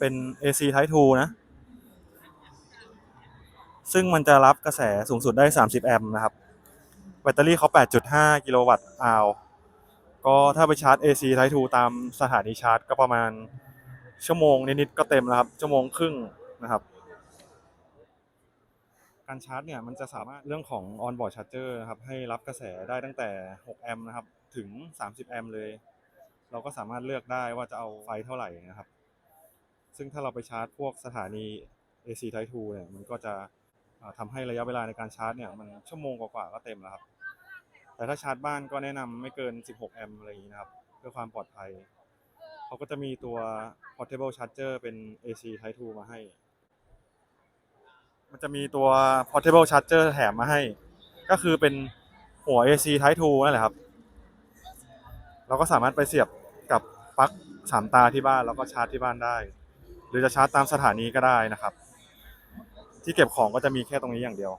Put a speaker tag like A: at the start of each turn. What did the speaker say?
A: เป็น AC Type 2 นะ ซึ่งมันจะรับกระแสสูงสุดได้ 30 แอมป์นะครับ แบตเตอรี่เขา 8.5 กิโลวัตต์อาวก็ถ้าไปชาร์จ AC Type 2 ตามสถานีชาร์จก็ประมาณชั่วโมงนิดๆก็เต็มแล้วครับ ชั่วโมงครึ่งนะครับ การชาร์จเนี่ยมันจะสามารถเรื่องของ on-board charger นะครับ ให้รับกระแสได้ตั้งแต่ 6 แอมป์นะครับ ถึง 30 แอมป์เลย เราก็สามารถเลือกได้ว่าจะเอาไฟเท่าไหร่นะครับ ซึ่งถ้าเราไปชาร์จพวกสถานี AC Type 2เนี่ยมันก็จะอ่าทำให้ระยะเวลาในการชาร์จเนี่ยมันชั่วโมงกว่าๆก็เต็มแล้วครับ แต่ถ้าชาร์จบ้านก็แนะนำไม่เกิน 16 แอมป์อะไรอย่างนี้นะครับ เพื่อความปลอดภัย เขาก็จะมีตัว portable charger เป็น AC Type 2 มาให้ มันจะมีตัว portable charger แถมมาให้ ก็คือเป็นหัว AC Type 2 นั่นแหละครับ เราก็สามารถไปเสียบกับปลั๊กสามตาที่บ้านแล้วก็ชาร์จที่บ้านได้ หรือจะชาร์จตามสถานีก็ได้นะครับ ที่เก็บของก็จะมีแค่ตรงนี้อย่างเดียว